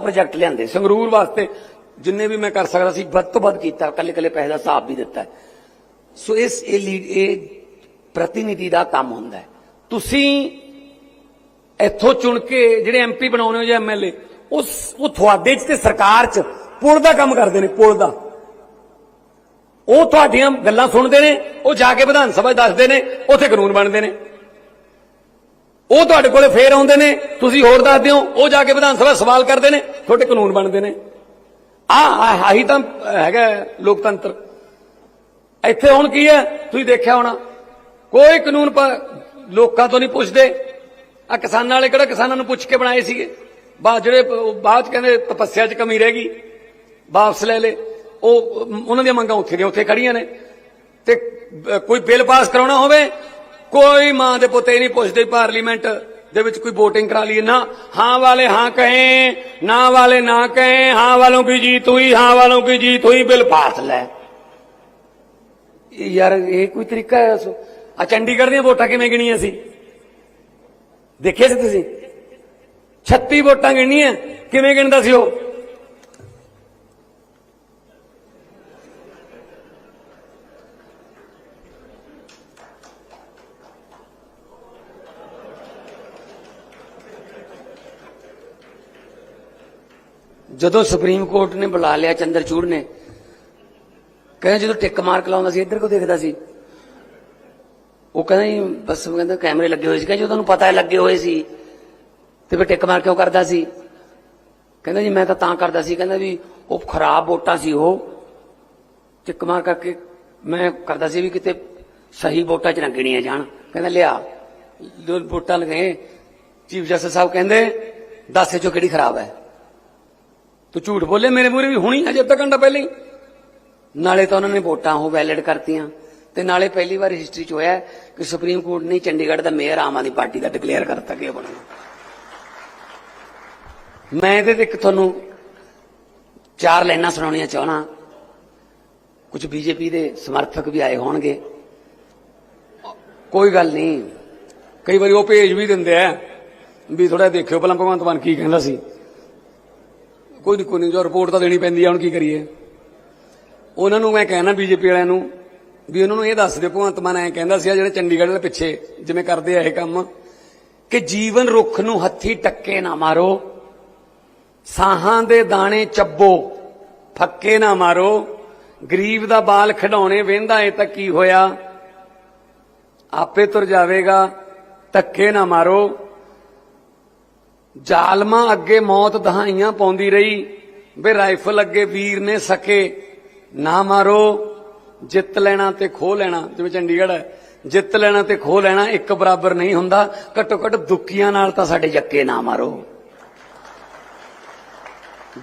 Project ਲਿਆਂਦੇ। ਸੰਗਰੂਰ ਵਾਸਤੇ ਜਿੰਨੇ ਵੀ ਮੈਂ ਕਰ ਸਕਦਾ ਸੀ, ਵੱਧ ਤੋਂ ਵੱਧ ਕੀਤਾ ਕੱਲੇ ਕੱਲੇ ਪੈਸੇ ਦਾ ਹਿਸਾਬ ਵੀ ਦਿੱਤਾ। ਸੋ ਇਸ, ਇਹ ਲੀਡ, ਇਹ ਪ੍ਰਤੀਨਿਧੀ ਦਾ ਕੰਮ ਹੁੰਦਾ ਹੈ। ਤੁਸੀਂ ਇੱਥੋਂ ਚੁਣ ਕੇ ਜਿਹੜੇ ਐਮਪੀ ਬਣਾਉਣੇ ਹੋ ਜਾਂ ਐਮਐਲਏ ਉਸ, ਉਹ ਤੁਹਾਡੇ ਚ ਤੇ ਸਰਕਾਰ ਚ ਪੁਲ ਦਾ ਕੰਮ ਕਰਦੇ ਨੇ, ਪੁਲ ਦਾ। ਉਹ ਤੁਹਾਡੀਆਂ ਗੱਲਾਂ ਸੁਣਦੇ ਨੇ, ਉਹ ਜਾ ਕੇ ਵਿਧਾਨ ਸਭਾ ਦੱਸਦੇ ਨੇ, ਉੱਥੇ ਕਾਨੂੰਨ ਬਣਦੇ ਨੇ। ਉਹ ਤੁਹਾਡੇ ਕੋਲੇ ਫੇਰ ਆਉਂਦੇ ਨੇ, ਤੁਸੀਂ ਹੋਰ ਦੱਸਦੇ ਹੋ ਉਹ ਜਾ ਕੇ ਵਿਧਾਨ ਸਭਾ ਸਵਾਲ ਕਰਦੇ ਨੇ ਤੁਹਾਡੇ ਕਾਨੂੰਨ ਬਣਦੇ ਨੇ। ਆ ਆਹੀ ਤਾਂ ਹੈਗਾ ਲੋਕਤੰਤਰ। ਇੱਥੇ ਹੁਣ ਕੀ ਹੈ? ਤੁਸੀਂ ਦੇਖਿਆ ਹੋਣਾ। ਕੋਈ ਕਾਨੂੰਨ ਲੋਕਾਂ ਤੋਂ ਨਹੀਂ ਪੁੱਛਦੇ। ਆ ਕਿਸਾਨਾਂ ਵਾਲੇ ਕਿਹੜਾ ਕਿਸਾਨਾਂ ਨੂੰ ਪੁੱਛ ਕੇ ਬਣਾਏ ਸੀਗੇ? ਬਾਅਦ ਜਿਹੜੇ ਬਾਅਦ ਚ ਕਹਿੰਦੇ ਤਪੱਸਿਆ 'ਚ ਕਮੀ ਰਹਿ ਗਈ। ਵਾਪਸ ਲੈ ਲੇ ਉਹ, ਉਹਨਾਂ ਦੀਆਂ ਮੰਗਾਂ ਉੱਥੇ ਦੀਆਂ ਉੱਥੇ ਖੜੀਆਂ ਨੇ। ਤੇ ਕੋਈ ਬਿੱਲ ਪਾਸ ਕਰਾਉਣਾ ਹੋਵੇ ਕੋਈ ਮਾਂ ਦੇ ਪੁੱਤੇ ਨਹੀਂ ਪੁੱਛਦੇ ਪਾਰਲੀਮੈਂਟ ਦੇ ਵਿੱਚ ਕੋਈ VOTING ਕਰਾ ਲਈ ਨਾ, ਹਾਂ ਵਾਲੇ ਹਾਂ ਕਹੇ, ਨਾ ਵਾਲੇ ਨਾ ਕਹੇ, ਹਾਂ ਵਾਲੋਂ ਕੀ ਜੀਤ ਹੋਈ, ਹਾਂ ਵਾਲੋਂ ਕੀ ਜੀਤ ਹੋਈ, ਬਿਲ ਪਾਸ ਲੈ। ਇਹ ਯਾਰ, ਇਹ ਕੋਈ ਤਰੀਕਾ ਹੈ ਆ ਚੰਡੀਗੜ੍ਹ ਦੀਆਂ ਵੋਟਾਂ ਕਿਵੇਂ ਗਿਣੀਆਂ ਸੀ? ਦੇਖਿਆ ਸੀ ਤੁਸੀਂ? 36 ਵੋਟਾਂ ਗਿਣੀਆਂ ਕਿਵੇਂ ਗਿਣਦਾ ਸੀ ਉਹ? ਜਦੋਂ ਸੁਪਰੀਮ ਕੋਰਟ ਨੇ ਬੁਲਾ ਲਿਆ ਚੰਦਰਚੂੜ ਨੇ, ਕਹਿੰਦਾ ਜਦੋਂ ਟਿੱਕ ਮਾਰਕ ਲਾਉਂਦਾ ਸੀ, ਇੱਧਰ ਕੋ ਦੇਖਦਾ ਸੀ? ਉਹ ਕਹਿੰਦਾ ਜੀ, ਬਸ ਕਹਿੰਦਾ ਕੈਮਰੇ ਲੱਗੇ ਹੋਏ ਸੀ, ਕਹਿੰਦਾ ਜਦੋਂ ਤੁਹਾਨੂੰ ਪਤਾ ਹੈ ਲੱਗੇ ਹੋਏ ਸੀ ਤੇ ਫਿਰ ਟਿੱਕ ਮਾਰ ਕਿਉਂ ਕਰਦਾ ਸੀ? ਕਹਿੰਦਾ ਜੀ ਮੈਂ ਤਾਂ ਤਾਂ ਕਰਦਾ ਸੀ, ਕਹਿੰਦਾ ਵੀ ਉਹ ਖਰਾਬ ਵੋਟਾਂ ਸੀ ਉਹ। ਟਿੱਕ ਮਾਰ ਕਰਕੇ ਮੈਂ ਕਰਦਾ ਸੀ ਵੀ ਕਿਤੇ ਸਹੀ ਵੋਟਾਂ ਚ ਨਾ ਗਿਣੀਆਂ ਜਾਣ। ਕਹਿੰਦਾ ਲਿਆ ਵੋਟਾਂ ਲਗਾਏ ਚੀਫ ਜਸਟਿਸ ਸਾਹਿਬ ਕਹਿੰਦੇ, ਦੱਸੇ ਚੋ ਕਿਹੜੀ ਖਰਾਬ ਹੈ? ਤੂੰ ਝੂਠ ਬੋਲੇ, ਮੇਰੇ ਮੂਹਰੇ ਵੀ ਹੁਣੀ ਹਜੇ ਅੱਧਾ ਘੰਟਾ ਪਹਿਲਾਂ ਹੀ। ਨਾਲੇ ਤਾਂ ਉਹਨਾਂ ਨੇ ਵੋਟਾਂ ਉਹ ਵੈਲਿਡ ਕਰਤੀਆਂ। ਤੇ ਨਾਲੇ ਪਹਿਲੀ ਵਾਰ ਹਿਸਟਰੀ 'ਚ ਹੋਇਆ ਕਿ ਸੁਪਰੀਮ ਕੋਰਟ ਨੇ ਚੰਡੀਗੜ੍ਹ ਦਾ ਮੇਅਰ ਆਮ ਆਦਮੀ ਪਾਰਟੀ ਦਾ ਡਿਕਲੇਅਰ ਕਰਤਾ ਕਿ ਇਹ ਬਣਨਾ ਮੈਂ ਇਹਦੇ ਤੇ ਇੱਕ ਤੁਹਾਨੂੰ ਚਾਰ ਲਾਈਨਾਂ ਸੁਣਾਉਣੀਆਂ ਚਾਹਣਾ ਕੁਝ ਬੀਜੇਪੀ ਦੇ ਸਮਰਥਕ ਵੀ ਆਏ ਹੋਣਗੇ। ਕੋਈ ਗੱਲ ਨਹੀਂ। ਕਈ ਵਾਰੀ ਉਹ ਭੇਜ ਵੀ ਦਿੰਦੇ ਆ ਵੀ ਥੋੜਾ ਦੇਖਿਓ ਪਹਿਲਾਂ ਭਗਵੰਤ ਮਾਨ ਕੀ ਕਹਿੰਦਾ ਸੀ। ਕੋਈ ਨਹੀਂ ਕੋਈ ਨਹੀਂ ਜੋ ਰਿਪੋਰਟ ਤਾਂ ਦੇਣੀ ਪੈਂਦੀ ਆ, ਹੁਣ ਕੀ ਕਰੀਏ? ਉਹਨਾਂ ਨੂੰ ਮੈਂ ਕਹਿਣਾ ਬੀਜੇਪੀ ਵਾਲਿਆਂ ਨੂੰ ਵੀ ਉਹਨਾਂ ਨੂੰ ਇਹ ਦੱਸ ਦਿਓ, ਭਗਵੰਤ ਮਾਨ ਐਂ ਕਹਿੰਦਾ ਸੀ ਜਿਹੜੇ ਚੰਡੀਗੜ੍ਹ ਦੇ ਪਿੱਛੇ ਜਿਵੇਂ ਕਰਦੇ ਆ ਇਹ ਕੰਮ, ਕਿ ਜੀਵਨ ਰੁੱਖ ਨੂੰ ਹੱਥੀ ਟੱਕੇ ਨਾ ਮਾਰੋ, ਸਾਹਾਂ ਦੇ ਦਾਣੇ ਚੱਬੋ, ਫੱਕੇ ਨਾ ਮਾਰੋ, ਗਰੀਬ ਦਾ ਬਾਲ ਖਿਡਾਉਣੇ ਵੇਂਦਾ ਏ ਤਾਂ ਕੀ ਹੋਇਆ? ਆਪੇ ਤੁਰ ਜਾਵੇਗਾ, ਧੱਕੇ ਨਾ ਮਾਰੋ ਜ਼ਾਲਮਾਂ ਅੱਗੇ ਮੌਤ ਦਹਾਈਆਂ ਪਾਉਂਦੀ ਰਹੀ। ਵੇ ਰਾਈਫਲ ਅੱਗੇ ਵੀਰ ਨੇ ਸਕੇ। ਨਾ ਮਾਰੋ, ਜਿੱਤ ਲੈਣਾ ਤੇ ਖੋ ਲੈਣਾ। ਜਿਵੇਂ ਚੰਡੀਗੜ੍ਹ ਹੈ, ਜਿੱਤ ਲੈਣਾ ਤੇ ਖੋ ਲੈਣਾ ਇੱਕ ਬਰਾਬਰ ਨਹੀਂ ਹੁੰਦਾ। ਘੱਟੋ ਘੱਟ ਦੁੱਕੀਆਂ ਨਾਲ ਤਾਂ ਸਾਡੇ ਜੱਕੇ ਨਾ ਮਾਰੋ।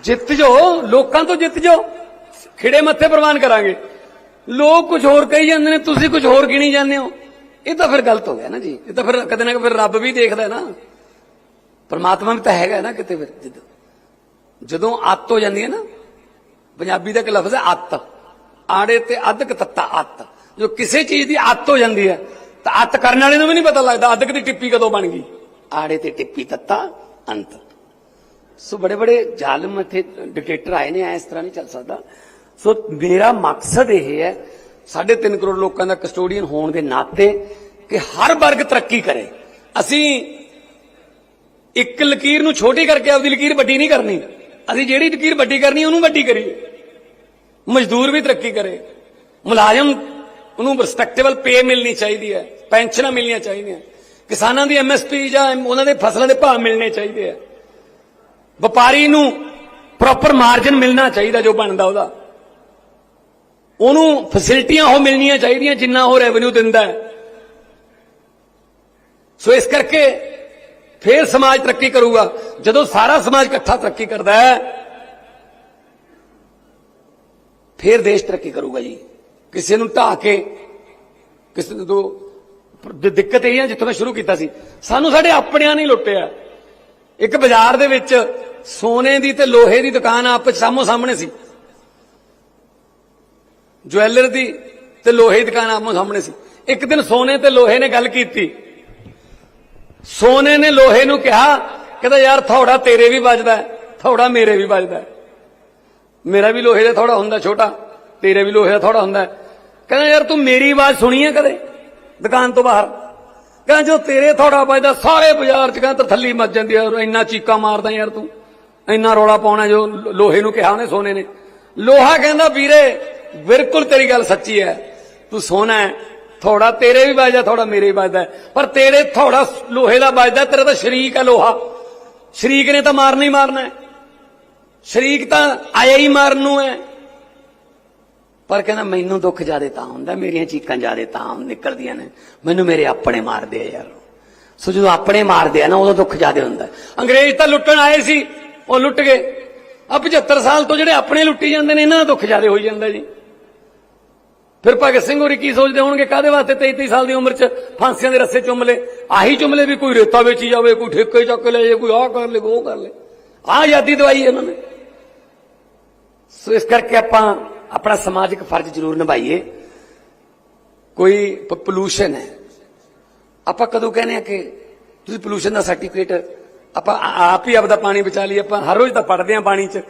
ਜਿੱਤ ਜੋ, ਲੋਕਾਂ ਤੋਂ ਜਿੱਤ ਜੋ। ਖਿੜੇ ਮੱਥੇ ਪ੍ਰਵਾਨ ਕਰਾਂਗੇ। ਲੋਕ ਕੁਝ ਹੋਰ ਕਹੀ ਜਾਂਦੇ ਨੇ, ਤੁਸੀਂ ਕੁਝ ਹੋਰ ਗਿਣੀ ਜਾਂਦੇ ਹੋ। ਇਹ ਤਾਂ ਫਿਰ ਗਲਤ ਹੋ ਗਿਆ ਨਾ ਜੀ। ਇਹ ਤਾਂ ਫਿਰ ਕਦੇ ਨਾ ਕਦੇ ਫਿਰ ਰੱਬ ਵੀ ਦੇਖਦਾ ਨਾ। ਪਰਮਾਤਮਾ ਵੀ ਤਾਂ ਹੈਗਾ ਨਾ ਕਿਤੇ ਫਿਰ, ਜਦੋਂ। ਜਦੋਂ ਅੱਤ ਹੋ ਜਾਂਦੀ ਹੈ ਨਾ, ਪੰਜਾਬੀ ਦਾ ਇੱਕ ਲਫ਼ਜ਼ ਹੈ ਅੱਤ। ਆੜੇ ਤੇ ਅੱਧਕ ਤੱਤਾ ਅੱਤ। ਜੋ ਕਿਸੇ ਚੀਜ਼ ਦੀ ਅੱਤ ਹੋ ਜਾਂਦੀ ਹੈ, ਤਾਂ ਅੱਤ ਕਰਨ ਵਾਲੇ ਨੂੰ ਵੀ ਨਹੀਂ ਪਤਾ ਲੱਗਦਾ ਅੱਧਕ ਦੀ ਟਿੱਪੀ ਕਦੋਂ ਬਣ ਗਈ। ਆੜੇ ਤੇ ਟਿੱਪੀ ਤੱਤਾ, ਅੰਤ। ਸੋ ਬੜੇ ਬੜੇ ਜ਼ਾਲਮ ਇੱਥੇ ਡਿਕਟੇਟਰ ਆਏ ਨੇ, ਐ ਇਸ ਤਰ੍ਹਾਂ ਨਹੀਂ ਚੱਲ ਸਕਦਾ। ਸੋ ਮੇਰਾ ਮਕਸਦ ਇਹ ਹੈ, ਸਾਢੇ ਤਿੰਨ ਕਰੋੜ ਲੋਕਾਂ ਦਾ ਕਸਟੋਡੀਅਨ ਹੋਣ ਦੇ ਨਾਤੇ ਕਿ ਹਰ ਵਰਗ ਤਰੱਕੀ ਕਰੇ। ਅਸੀਂ ਇੱਕ ਲਕੀਰ ਨੂੰ ਛੋਟੀ ਕਰਕੇ ਆਪਦੀ ਲਕੀਰ ਵੱਡੀ ਨਹੀਂ ਕਰਨੀ। ਅਸੀਂ ਜਿਹੜੀ ਲਕੀਰ ਵੱਡੀ ਕਰਨੀ, ਉਹਨੂੰ ਵੱਡੀ ਕਰੀਏ। ਮਜ਼ਦੂਰ ਵੀ ਤਰੱਕੀ ਕਰੇ। ਮੁਲਾਜ਼ਮ, ਉਹਨੂੰ ਰਿਸਪੈਕਟੇਬਲ ਪੇ ਮਿਲਣੀ ਚਾਹੀਦੀ ਹੈ। ਪੈਨਸ਼ਨਾਂ ਮਿਲਣੀਆਂ ਚਾਹੀਦੀਆਂ। ਕਿਸਾਨਾਂ ਦੀ ਐਮਐਸਪੀ ਜਾਂ ਉਹਨਾਂ ਦੇ ਫਸਲਾਂ ਦੇ ਭਾਅ ਮਿਲਣੇ ਚਾਹੀਦੇ ਆ। ਵਪਾਰੀ ਨੂੰ ਪ੍ਰੋਪਰ ਮਾਰਜਨ ਮਿਲਣਾ ਚਾਹੀਦਾ ਜੋ ਬਣਦਾ ਉਹਦਾ। ਉਹਨੂੰ ਫੈਸਿਲਿਟੀਆਂ ਉਹ ਮਿਲਣੀਆਂ ਚਾਹੀਦੀਆਂ ਜਿੰਨਾ ਉਹ ਰੈਵਨਿਊ ਦਿੰਦਾ ਹੈ। ਸੋ ਇਸ ਕਰਕੇ ਫਿਰ ਸਮਾਜ ਤਰੱਕੀ ਕਰੂਗਾ। ਜਦੋਂ ਸਾਰਾ ਸਮਾਜ ਇਕੱਠਾ ਤਰੱਕੀ ਕਰਦਾ ਹੈ, ਫੇਰ ਦੇਸ਼ ਤਰੱਕੀ ਕਰੂਗਾ ਜੀ। ਕਿਸੇ ਨੂੰ ਢਾ ਕੇ, ਕਿਸੇ ਨੂੰ ਦੋ ਦਿੱਕਤ ਇਹ ਹੈ ਜਿੱਥੋਂ ਮੈਂ ਸ਼ੁਰੂ ਕੀਤਾ ਸੀ। ਸਾਨੂੰ ਸਾਡੇ ਆਪਣਿਆਂ ਨੇ ਲੁੱਟਿਆ। ਇੱਕ ਬਾਜ਼ਾਰ ਦੇ ਵਿੱਚ ਸੋਨੇ ਦੀ ਤੇ ਲੋਹੇ ਦੀ ਦੁਕਾਨ ਆਪਸ ਸਾਹਮੋ ਸਾਹਮਣੇ ਸੀ। ਜੁਐਲਰ ਦੀ ਤੇ ਲੋਹੇ ਦੀ ਦੁਕਾਨ ਆਪੋ ਸਾਹਮਣੇ ਸੀ। ਇੱਕ ਦਿਨ ਸੋਨੇ ਤੇ ਲੋਹੇ ਨੇ ਗੱਲ ਕੀਤੀ। ਸੋਨੇ ਨੇ ਲੋਹੇ ਨੂੰ ਕਿਹਾ, ਕਹਿੰਦਾ, ਯਾਰ, ਥੋੜਾ ਤੇਰੇ ਵੀ ਵੱਜਦਾ ਥੋੜਾ ਮੇਰੇ ਵੀ ਵੱਜਦਾ ਮੇਰਾ ਵੀ ਲੋਹੇ ਦਾ ਥੋੜਾ ਹੁੰਦਾ ਛੋਟਾ, ਤੇਰੇ ਵੀ ਲੋਹੇ ਦਾ ਥੋੜਾ ਹੁੰਦਾ ਕਹਿੰਦਾ, ਯਾਰ, ਤੂੰ ਮੇਰੀ ਆਵਾਜ਼ ਸੁਣੀ ਹੈ ਕਦੇ, ਦੁਕਾਨ ਤੋਂ ਬਾਹਰ? ਕਹਿੰਦਾ ਜੋ ਤੇਰੇ ਥੋੜਾ ਵੱਜਦਾ, ਸਾਰੇ ਬਾਜ਼ਾਰ ਚ ਕਹਿੰਦਾ ਥੱਲੀ ਮੱਚ ਜਾਂਦੀ ਆ ਇੰਨਾ ਚੀਕਾ ਮਾਰਦਾ ਯਾਰ ਤੂੰ, ਇੰਨਾ ਰੌਲਾ ਪਾਉਣਾ ਜੋ ਲੋਹੇ ਨੂੰ ਕਿਹਾ ਉਹਨੇ ਸੋਨੇ ਨੇ। ਲੋਹਾ ਕਹਿੰਦਾ, ਵੀਰੇ, ਬਿਲਕੁਲ ਤੇਰੀ ਗੱਲ ਸੱਚੀ ਹੈ, ਤੂੰ ਸੋਨਾ ਹੈ ਥੋੜਾ ਤੇਰੇ ਵੀ ਵੱਜਦਾ, ਥੋੜਾ ਮੇਰੇ ਵੀ ਵੱਜਦਾ। ਪਰ ਤੇਰੇ ਥੋੜਾ ਲੋਹੇ ਦਾ ਵੱਜਦਾ, ਤੇਰਾ ਤਾਂ ਸ਼ਰੀਕ ਹੈ ਲੋਹਾ। ਸ਼ਰੀਕ ਨੇ ਤਾਂ ਮਾਰਨਾ ਹੀ ਮਾਰਨਾ ਹੈ। ਸ਼ਰੀਕ ਤਾਂ ਆਇਆ ਹੀ ਮਾਰਨ ਨੂੰ ਹੈ। ਪਰ ਕਹਿੰਦਾ, ਮੈਨੂੰ ਦੁੱਖ ਜ਼ਿਆਦੇ ਤਾਂ ਹੁੰਦਾ, ਮੇਰੀਆਂ ਚੀਕਾਂ ਜ਼ਿਆਦੇ ਤਾਂ ਨਿਕਲਦੀਆਂ ਨੇ। ਮੈਨੂੰ ਮੇਰੇ ਆਪਣੇ ਮਾਰਦੇ ਆ ਯਾਰ। ਸੋ ਜਦੋਂ ਆਪਣੇ ਮਾਰਦੇ ਆ ਨਾ, ਉਦੋਂ ਦੁੱਖ ਜ਼ਿਆਦੇ ਹੁੰਦਾ ਅੰਗਰੇਜ਼ ਤਾਂ ਲੁੱਟਣ ਆਏ ਸੀ, ਉਹ ਲੁੱਟ ਗਏ। ਆ 75 ਸਾਲ ਤੋਂ ਜਿਹੜੇ ਆਪਣੇ ਲੁੱਟੀ ਜਾਂਦੇ ਨੇ, ਇਹਨਾਂ ਦਾ ਦੁੱਖ ਜ਼ਿਆਦੇ ਹੋਈ ਜਾਂਦਾ ਜੀ। ਫਿਰ ਭਗਤ ਸਿੰਘ ਹੋਰੀ ਕੀ ਸੋਚਦੇ ਹੋਣਗੇ? ਕਾਦੇ ਵਾਸਤੇ 23 23 ਸਾਲ ਦੀ ਉਮਰ 'ਚ ਫਾਂਸੀਆਂ ਦੇ ਰੱਸੇ ਚੁੰਮ ਲਏ? ਆਹੀ ਚੁੰਮ ਲਏ ਵੀ ਕੋਈ ਰੇਤਾ ਵੇਚੀ ਜਾਵੇ, ਕੋਈ ਠੇਕੇ ਚੱਕ ਲੈ ਜਾਏ ਕੋਈ ਆਹ ਕਰ ਲੇ ਉਹ ਕਰ ਲੇ ਆਹ ਆਜ਼ਾਦੀ ਦਵਾਈ ਇਹਨਾਂ ਨੇ। ਸੋ ਇਸ ਕਰਕੇ ਆਪਾਂ ਆਪਣਾ ਸਮਾਜਿਕ ਫਰਜ਼ ਜ਼ਰੂਰ ਨਿਭਾਈਏ। ਕੋਈ ਪੋਲੂਸ਼ਨ ਹੈ। ਆਪਾਂ ਕਦੋਂ ਕਹਿੰਦੇ ਆ ਕਿ ਤੁਸੀਂ ਪੋਲੂਸ਼ਨ ਦਾ ਸਰਟੀਫਿਕੇਟ ਆਪਾਂ ਆਪ ਹੀ ਆਪਦਾ ਪਾਣੀ ਬਚਾ ਲਈ ਆਪਾਂ ਹਰ ਰੋਜ਼ ਤਾਂ ਪੜਦੇ ਆ ਪਾਣੀ 'ਚ।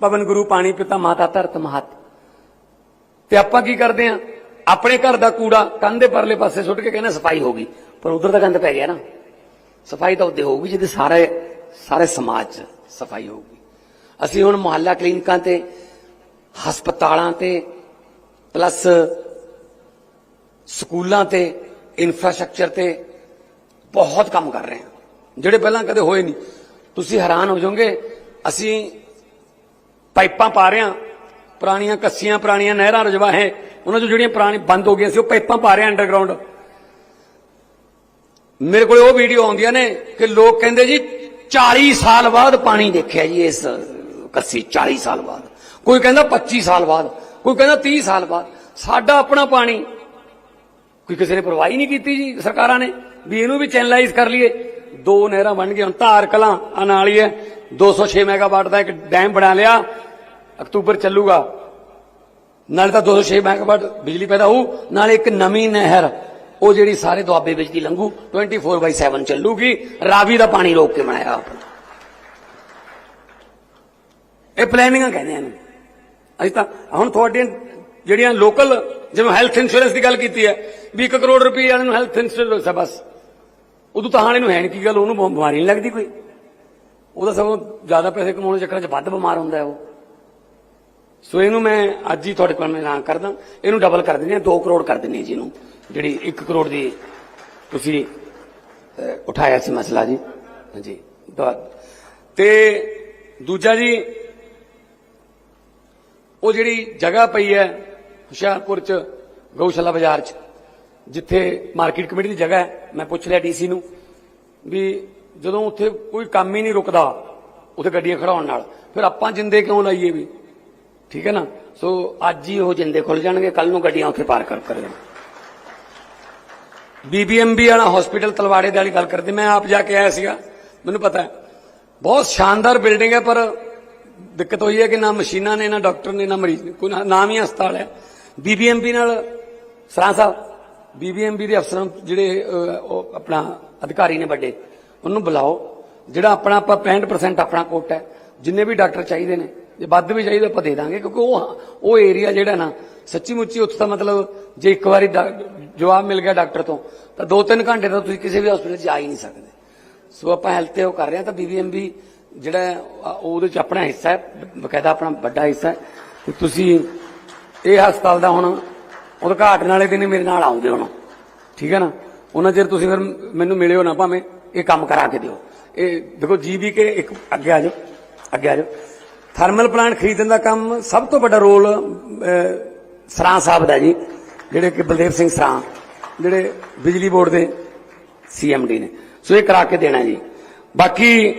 ਪਵਨ ਗੁਰੂ, ਪਾਣੀ ਪਿਤਾ, ਮਾਤਾ, ਧਰਤ, ਮਹਤ। ਤੇ ਆਪਾਂ ਕੀ ਕਰਦੇ ਆ? ਆਪਣੇ ਘਰ ਦਾ ਕੂੜਾ ਕੰਧ ਦੇ ਪਰਲੇ ਪਾਸੇ ਸੁੱਟ ਕੇ ਕਹਿੰਦੇ ਸਫ਼ਾਈ ਹੋ ਗਈ। ਪਰ ਉਧਰ ਤਾਂ ਗੰਦ ਪੈ ਗਿਆ ਨਾ। ਸਫ਼ਾਈ ਤਾਂ ਉੱਦੇ ਹੋਊਗੀ ਜਿਹਦੇ ਸਾਰੇ ਸਾਰੇ ਸਮਾਜ 'ਚ ਸਫ਼ਾਈ ਹੋਊਗੀ। ਅਸੀਂ ਹੁਣ ਮੁਹੱਲਾ ਕਲੀਨਿਕਾਂ ਤੇ, ਹਸਪਤਾਲਾਂ ਤੇ, ਪਲੱਸ ਸਕੂਲਾਂ ਤੇ ਇਨਫਰਾਸਟ੍ਰਕਚਰ ਤੇ ਬਹੁਤ ਕੰਮ ਕਰ ਰਹੇ ਹਾਂ ਜਿਹੜੇ ਪਹਿਲਾਂ ਕਦੇ ਹੋਏ ਨਹੀਂ। ਤੁਸੀਂ ਹੈਰਾਨ ਹੋ ਜਾਓਗੇ, ਅਸੀਂ ਪਾਈਪਾਂ ਪਾ ਰਹੇ ਹਾਂ ਪੁਰਾਣੀਆਂ ਕੱਸੀਆਂ, ਪੁਰਾਣੀਆਂ ਨਹਿਰਾਂ ਰਜਵਾਹੇ ਉਹਨਾਂ ਚੋਂ ਜਿਹੜੀਆਂ ਪੁਰਾਣੀ ਬੰਦ ਹੋ ਗਈਆਂ ਸੀ, ਉਹ ਪਾਈਪਾਂ ਪਾ ਰਹੇ ਅੰਡਰਗਰਾਉਂਡ ਮੇਰੇ ਕੋਲ ਉਹ ਵੀਡੀਓ ਆਉਂਦੀਆਂ ਨੇ ਕਿ ਲੋਕ ਕਹਿੰਦੇ ਜੀ 40 ਸਾਲ ਬਾਅਦ ਪਾਣੀ ਦੇਖਿਆ ਜੀ ਇਸ ਕੱਸੀ 40 ਸਾਲ ਬਾਅਦ। ਕੋਈ ਕਹਿੰਦਾ 25 ਸਾਲ ਬਾਅਦ, ਕੋਈ ਕਹਿੰਦਾ 30 ਸਾਲ ਬਾਅਦ। ਸਾਡਾ ਆਪਣਾ ਪਾਣੀ। ਕੋਈ ਕਿਸੇ ਨੇ ਪਰਵਾਹ ਨਹੀਂ ਕੀਤੀ ਜੀ ਸਰਕਾਰਾਂ ਨੇ, ਵੀ ਇਹਨੂੰ ਵੀ ਚੈਨਲਾਈਜ਼ ਕਰ ਲਈਏ। ਦੋ ਨਹਿਰਾਂ ਬਣ ਗਈਆਂ, ਹੁਣ ਧਾਰ ਕਲਾਂ ਅਨਾਲੀ ਨਾਲ ਹੀ ਹੈ। 206 ਮੈਗਾਵਾਟ ਦਾ ਇੱਕ ਡੈਮ ਬਣਾ ਲਿਆ। ਅਕਤੂਬਰ ਚੱਲੂਗਾ। ਨਾਲੇ ਤਾਂ 206 ਮੈਗਾਵਾਟ ਬਿਜਲੀ ਪੈਦਾ ਹੋਊ। ਨਾਲੇ ਇੱਕ ਨਵੀਂ ਨਹਿਰ, ਉਹ ਜਿਹੜੀ ਸਾਰੇ ਦੁਆਬੇ ਵਿੱਚ ਦੀ ਲੰਘੂ। 24/7 ਚੱਲੂਗੀ। ਰਾਵੀ ਦਾ ਪਾਣੀ ਰੋਕ ਕੇ ਬਣਾਇਆ ਆਪਣਾ ਇਹ ਪਲੈਨਿੰਗਾਂ ਕਹਿੰਦੇ ਨੇ ਅਸੀਂ ਤਾਂ ਹੁਣ ਤੁਹਾਡੀਆਂ ਜਿਹੜੀਆਂ ਲੋਕਲ ਜਿਵੇਂ ਹੈਲਥ ਇੰਸ਼ੋਰੈਂਸ ਦੀ ਗੱਲ ਕੀਤੀ ਹੈ, ਵੀ 1 ਕਰੋੜ ਰੁਪਏ ਵਾਲੇ ਨੂੰ ਹੈਲਥ ਇੰਸ਼ੋਰੈਂਸ ਹੈ ਬਸ। ਉਦੋਂ ਤਾਂ ਹਾਣੇ ਨੂੰ ਹੈ ਨਹੀਂ ਕੀ ਗੱਲ, ਉਹਨੂੰ ਬਿਮਾਰੀ ਨਹੀਂ ਲੱਗਦੀ ਕੋਈ। ਉਹਦਾ ਸਗੋਂ ਜ਼ਿਆਦਾ ਪੈਸੇ ਕਮਾਉਣ ਦੇ ਚੱਕਰਾਂ 'ਚ ਵੱਧ ਬਿਮਾਰ ਹੁੰਦਾ ਹੈ ਉਹ। ਸੋ ਇਹਨੂੰ ਮੈਂ ਅੱਜ ਹੀ ਤੁਹਾਡੇ ਕੋਲ ਐਲਾਨ ਕਰਦਾ। ਇਹਨੂੰ ਡਬਲ ਕਰ ਦਿੰਦੇ ਆ 2 ਕਰੋੜ ਕਰ ਦਿੰਦੇ ਜੀ ਇਹਨੂੰ, ਜਿਹੜੀ 1 ਕਰੋੜ ਦੀ ਤੁਸੀਂ ਉਠਾਇਆ ਸੀ ਮਸਲਾ ਜੀ। ਹਾਂਜੀ ਦੁਆ- ਤੇ ਦੂਜਾ ਜੀ, ਉਹ ਜਿਹੜੀ ਜਗ੍ਹਾ ਪਈ ਹੈ ਹੁਸ਼ਿਆਰਪੁਰ ਚ, ਗਊਸ਼ਾਲਾ ਬਾਜ਼ਾਰ ਚ, ਜਿੱਥੇ ਮਾਰਕੀਟ ਕਮੇਟੀ ਦੀ ਜਗ੍ਹਾ ਹੈ, ਮੈਂ ਪੁੱਛ ਲਿਆ ਡੀਸੀ ਨੂੰ ਵੀ ਜਦੋਂ ਉੱਥੇ ਕੋਈ ਕੰਮ ਹੀ ਨਹੀਂ ਰੁਕਦਾ, ਉੱਥੇ ਗੱਡੀਆਂ ਖੜਾਉਣ ਨਾਲ, ਫਿਰ ਆਪਾਂ ਜਿੰਦੇ ਕਿਉਂ ਲਾਈਏ ਵੀ? ਠੀਕ ਹੈ ਨਾ? ਸੋ ਅੱਜ ਹੀ ਉਹ ਜਿੰਦੇ ਖੁੱਲ ਜਾਣਗੇ ਕੱਲ ਨੂੰ ਗੱਡੀਆਂ ਉੱਥੇ ਪਾਰ ਕਰ ਕਰ ਬੀਬੀਐਮਬੀ ਵਾਲਾ ਹਸਪੀਟਲ ਤਲਵਾੜੇ ਦੇ ਵਾਲੀ ਗੱਲ ਕਰਦੇ, ਮੈਂ ਆਪ ਜਾ ਕੇ ਆਇਆ ਸੀਗਾ। ਮੈਨੂੰ ਪਤਾ ਹੈ, ਬਹੁਤ ਸ਼ਾਨਦਾਰ ਬਿਲਡਿੰਗ ਹੈ, ਪਰ ਦਿੱਕਤ ਹੋਈ ਹੈ ਕਿ ਨਾ ਮਸ਼ੀਨਾਂ ਨੇ, ਨਾ ਡਾਕਟਰ ਨੇ, ਨਾ ਮਰੀਜ਼ ਨੇ, ਕੋਈ ਨਾ- ਨਾਮ ਹੀ ਹਸਪਤਾਲ ਹੈ। ਬੀਬੀਐਮਬੀ ਨਾਲ, ਸਰਾਂ ਸਾਹਿਬ ਬੀਬੀਐਮਬੀ ਦੇ ਅਫਸਰਾਂ ਜਿਹੜੇ ਉਹ ਆਪਣਾ ਅਧਿਕਾਰੀ ਨੇ ਵੱਡੇ, ਉਹਨੂੰ ਬੁਲਾਓ, ਜਿਹੜਾ ਆਪਣਾ ਆਪਾਂ 65% ਆਪਣਾ ਕੋਟ ਹੈ, ਜਿੰਨੇ ਵੀ ਡਾਕਟਰ ਚਾਹੀਦੇ ਨੇ। ਜੇ ਵੱਧ ਵੀ ਚਾਹੀਦਾ ਆਪਾਂ ਦੇ ਦਾਂਗੇ, ਕਿਉਂਕਿ ਉਹ ਉਹ ਏਰੀਆ ਜਿਹੜਾ ਨਾ ਸੱਚੀ ਮੁੱਚੀ ਉੱਥੇ ਤਾਂ ਮਤਲਬ ਜੇ ਇੱਕ ਵਾਰੀ ਜਵਾਬ ਮਿਲ ਗਿਆ ਡਾਕਟਰ ਤੋਂ, ਤਾਂ 2-3 ਘੰਟੇ ਤਾਂ ਤੁਸੀਂ ਕਿਸੇ ਵੀ ਹਸਪੀਟਲ 'ਚ ਆ ਹੀ ਨਹੀਂ ਸਕਦੇ। ਸੋ ਆਪਾਂ ਹੈਲਥ ਤੇ ਉਹ ਕਰ ਰਹੇ ਹਾਂ, ਤਾਂ ਬੀਬੀਐਮਬੀ ਜਿਹੜਾ ਉਹਦੇ ਚ ਆਪਣਾ ਹਿੱਸਾ ਹੈ, ਬਕਾਇਦਾ ਆਪਣਾ ਵੱਡਾ ਹਿੱਸਾ ਹੈ। ਤੇ ਤੁਸੀਂ ਇਹ ਹਸਪਤਾਲ ਦਾ ਹੁਣ ਉਦਘਾਟਨ ਵਾਲੇ ਦਿਨ ਮੇਰੇ ਨਾਲ ਆਉਂਦੇ ਹੁਣ, ਠੀਕ ਹੈ ਨਾ? ਉਹਨਾਂ ਚਿਰ ਤੁਸੀਂ ਫਿਰ ਮੈਨੂੰ ਮਿਲਿਓ ਨਾ ਭਾਵੇਂ, ਇਹ ਕੰਮ ਕਰਾ ਕੇ ਦਿਓ। ਇਹ ਦੇਖੋ ਜੀਬੀ ਕੇ ਇੱਕ ਅੱਗੇ ਆ ਜਾਓ, ਅੱਗੇ ਆ ਜਾਓ। ਥਰਮਲ ਪਲਾਂਟ ਖਰੀਦਣ ਦਾ ਕੰਮ ਸਭ ਤੋਂ ਵੱਡਾ ਰੋਲ ਸਰਾਂ ਸਾਹਿਬ ਦਾ ਜੀ, ਜਿਹੜੇ ਕਿ ਬਲਦੇਵ ਸਿੰਘ ਸਰਾਂ, ਜਿਹੜੇ ਬਿਜਲੀ ਬੋਰਡ ਦੇ ਸੀਐਮਡੀ ਨੇ। ਸੋ ਇਹ ਕਰਾ ਕੇ ਦੇਣਾ ਜੀ। ਬਾਕੀ